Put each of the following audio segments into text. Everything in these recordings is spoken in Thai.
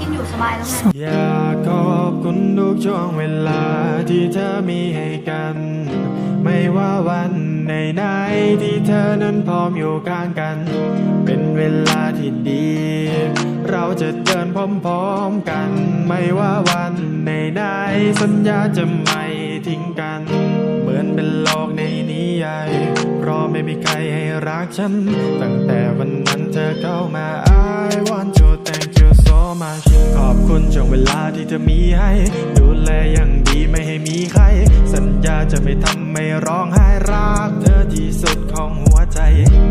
กินอยู่สบายแล้วไง อยากขอบคุณทุกช่วงเวลาที่เธอมีให้กัน ไม่ว่าวันไหนไหนๆที่เธอนั้นพร้อมอยู่ข้างกัน เป็นเวลาที่ดี เราจะเดินพร้อมๆกัน ไม่ว่าวันไหนไหนๆสัญญาจะไม่ทิ้งกัน เหมือนเป็นโลกในนิยายเพราะไม่มีใครให้รักฉัน ตั้งแต่วันนั้นเธอเข้ามา I want to thank you so much ขอบคุณช่วงเวลาที่เธอมีให้ ดูแลอย่างดีไม่ให้มีใคร สัญญาจะไม่ทำไม่ร้องไห้รัก เธอที่สุดของหัวใจ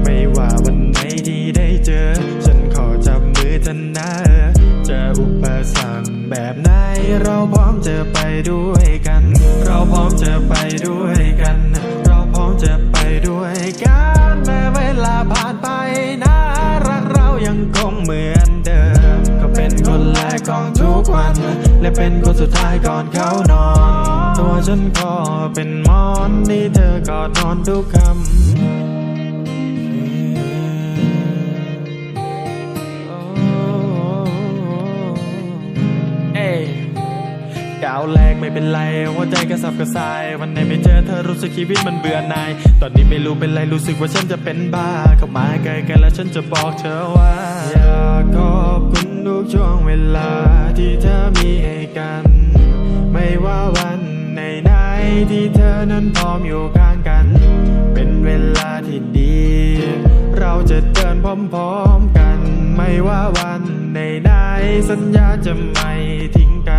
ไม่ว่าวันไหนที่ได้เจอ ฉันขอจับมือเธอนะจออุปสรรคแบบไหน เราพร้อมจะไปด้วยกัน เราพร้อมจะไปด้วยกัน กของทุกวัน และเป็นคนสุดท้ายก่อนเขานอน ตัวฉันก็เป็นหมอนที่เธอกอดนอนทุกคำเอ้ยก้าวแรกไม่เป็นไรหัวใจกระสับกระส่าย วันไหนไม่เจอเธอรู้สึกชีวิตมันเบื่อหน่าย ตอนนี้ไม่รู้เป็นไรรู้สึกว่าฉันจะเป็นบ้าเข้ามาใกล้กันแล้วฉันจะบอกเธอว่า ช่วงเวลาที่เธอมีให้กัน ไม่ว่าวันไหนไหนที่เธอนั้นพร้อมอยู่ข้างกัน เป็นเวลาที่ดี เราจะเดินพร้อมๆกัน ไม่ว่าวันไหนไหนสัญญาจะไม่ทิ้งกัน